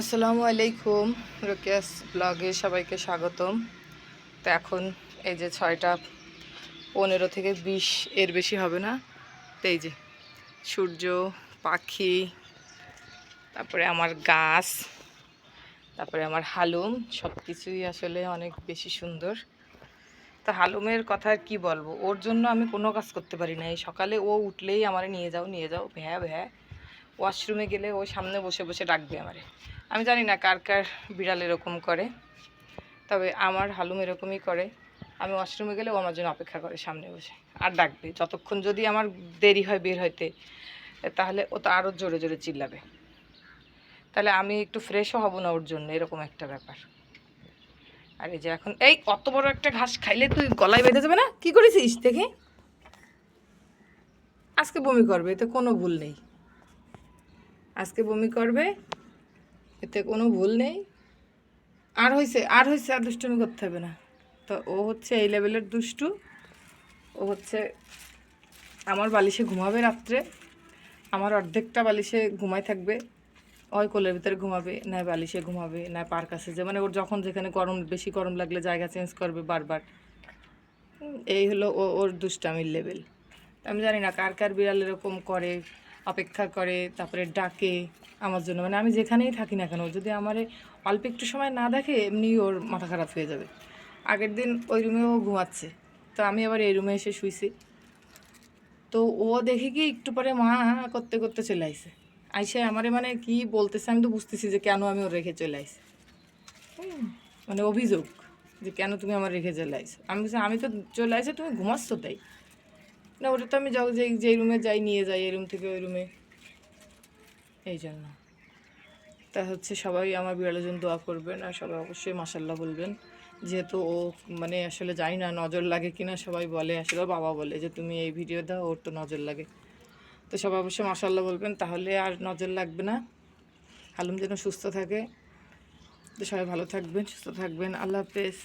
আসসালামু আলাইকুম, রোকেয়াস ব্লগে সবাইকে স্বাগতম। তো এখন এই যে ছয়টা পনেরো থেকে বিশ এর বেশি হবে না? তো এই যে সূর্য, পাখি, তারপরে আমার গাছ, তারপরে আমার হালুম সব কিছুই আসলে অনেক বেশি সুন্দর। তো হালুমের কথা আর কি বলব? ওর জন্য আমি কোনো কাজ করতে পারি না। এই সকালে ও উঠলেই আমার নিয়ে যাও নিয়ে যাও, ভ্যা ভ্যা। ওয়াশরুমে গেলে ও সামনে বসে বসে ডাকবে আমারে। আমি জানি না কার কার বিড়াল এরকম করে, তবে আমার হালুম এরকমই করে। আমি ওয়াশরুমে গেলে ও আমার জন্য অপেক্ষা করে সামনে বসে আর ডাকবে। যতক্ষণ যদি আমার দেরি হয় বের হইতে, তাহলে ও তো আরও জোরে জোরে চিল্লাবে। তাহলে আমি একটু ফ্রেশও হব না ওর জন্য, এরকম একটা ব্যাপার। আর এই যে এখন, এই অত বড় একটা ঘাস খাইলে তুই গলায় বেঁধে যাবে না? কি করেছিস দেখে? আজকে বমি করবে, এতে কোনো ভুল নেই। আজকে বমি করবে, এতে কোনো ভুল নেই। আর হয়েছে আর হয়েছে আর দুষ্টুমি করতে হবে না। তো ও হচ্ছে এই লেভেলের দুষ্টু। ও হচ্ছে আমার বালিশে ঘুমাবে রাত্রে। আমার অর্ধেকটা বালিশে ঘুমাই থাকবে। ওই কোলের ভিতরে ঘুমাবে, না বালিশে ঘুমাবে, না পার্ক কাছে যে মানে ওর যখন যেখানে গরম, বেশি গরম লাগলে জায়গা চেঞ্জ করবে বারবার। এই হলো ওর দুষ্টামির লেভেল। আমি জানি না কার কার বিড়াল এরকম করে অপেক্ষা করে তারপরে ডাকে আমার জন্য। মানে আমি যেখানেই থাকি না কেন যদি আমারে অল্প একটু সময় না দেখে এমনি ওর মাথা খারাপ হয়ে যাবে। আগের দিন ওই রুমেও ঘুমাচ্ছে। তো আমি আবার এই রুমে এসে শুইছি। তো ও দেখে কি একটু পরে মা করতে করতে চলে আইছে। আইসে আমারে মানে কি বলতেছে আমি তো বুঝতেছি যে কেন আমি ওর রেখে চলে হুম, মানে অভিযোগ যে কেন তুমি আমার রেখে চলে আইছো? আমি বলছি আমি তো চলে আইসি তুমি ঘুমাচ্ছ তাই? না, ওটা তো আমি যে যেই রুমে যাই, নিয়ে যাই, এই রুম থেকে ওই রুমে এই জন্য। তা হচ্ছে সবাই আমার বিড়ালের জন্য দোয়া করবেন আর সবাই অবশ্যই মাসাল্লাহ বলবেন। যেহেতু ও মানে আসলে জানি না নজর লাগে কিনা, সবাই বলে, আসলে বাবা বলে যে, তুমি এই ভিডিও দাও, ওর তো নজর লাগে। তো সবাই অবশ্যই মাসাল্লাহ বলবেন, তাহলে আর নজর লাগবে না। হালুম যেন সুস্থ থাকে। তো সবাই ভালো থাকবেন, সুস্থ থাকবেন। আল্লাহ হাফেজ।